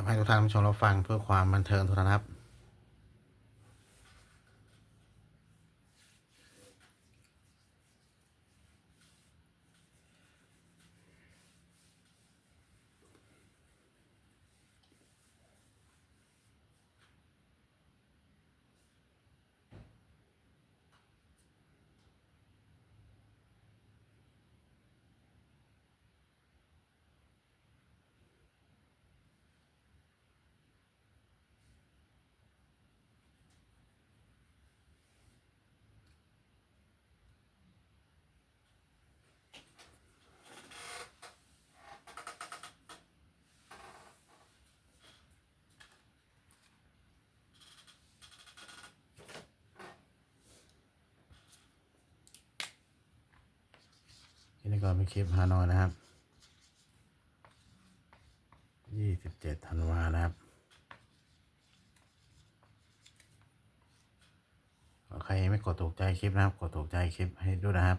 ทำให้ทุกท่านผู้ชมรับฟังเพื่อความบันเทิงเท่านั้นครับ นี่ ก็เป็นคลิปฮานอยนะครับยี่สิบเจ็ดธันวานะครับ ใครไม่กดถูกใจคลิปนะครับ กดถูกใจคลิปให้ด้วยนะครับ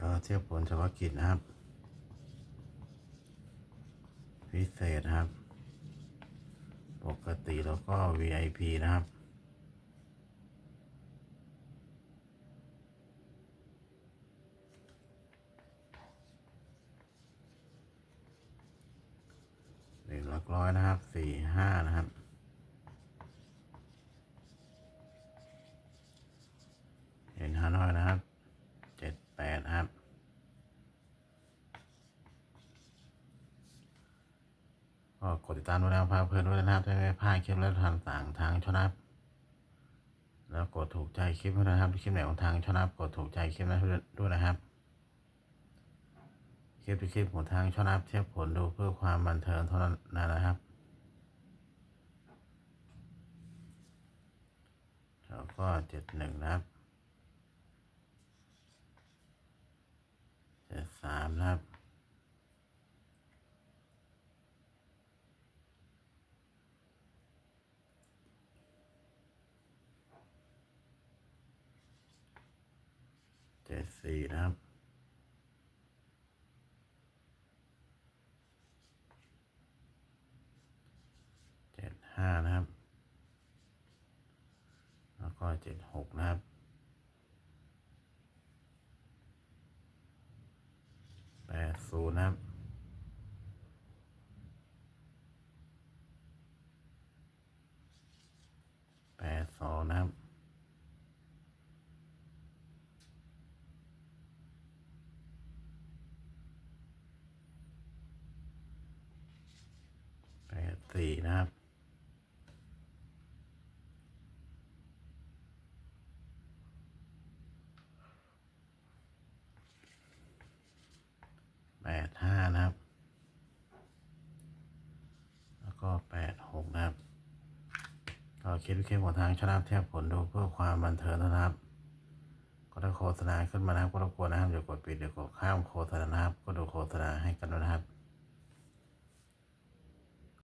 ก็ เที่ยวผลเฉพาะกิจนะครับ พิเศษนะครับ ปกติแล้วก็ VIP นะครับหนึ่งหลักร้อยนะครับสี่ห้านะครับเห็นฮานอยนะครับ เจ็ดแปดนะครับ ก็กดติดตามด้วยนะครับพาเพลินด้วยนะครับจะไม่พลาดคลิปและทางต่างทางช่องนับแล้วกดถูกใจคลิปด้วยนะครับคลิปไหนของทางช่องนับกดถูกใจคลิปนั้นด้วยนะครับคลิปที่คลิปของทางช่องนับเทียบผลดูเพื่อความบันเทิงเท่านั้นนะครับแล้วก็เจ็ดหนึ่งนะครับเจ็ดสามนะครับ เจ็ดสี่นะครับเจ็ดห้านะครับ แล้วก็เจ็ดหกนะครับแปดศูนย์นะครับแปดสองนะครับ สี่นะครับ แปดห้านะครับ แล้วก็แปดหกนะครับ ก็คิดวิเคราะห์ของทางชนะเทียบผลดูเพื่อความบันเทิงนะครับก็ถ้าโฆษณาขึ้นมานะครับก็รบกวนนะครับอย่ากดปิดอย่ากดข้ามโฆษณานะครับ ก็ดูโฆษณาให้กันนะครับ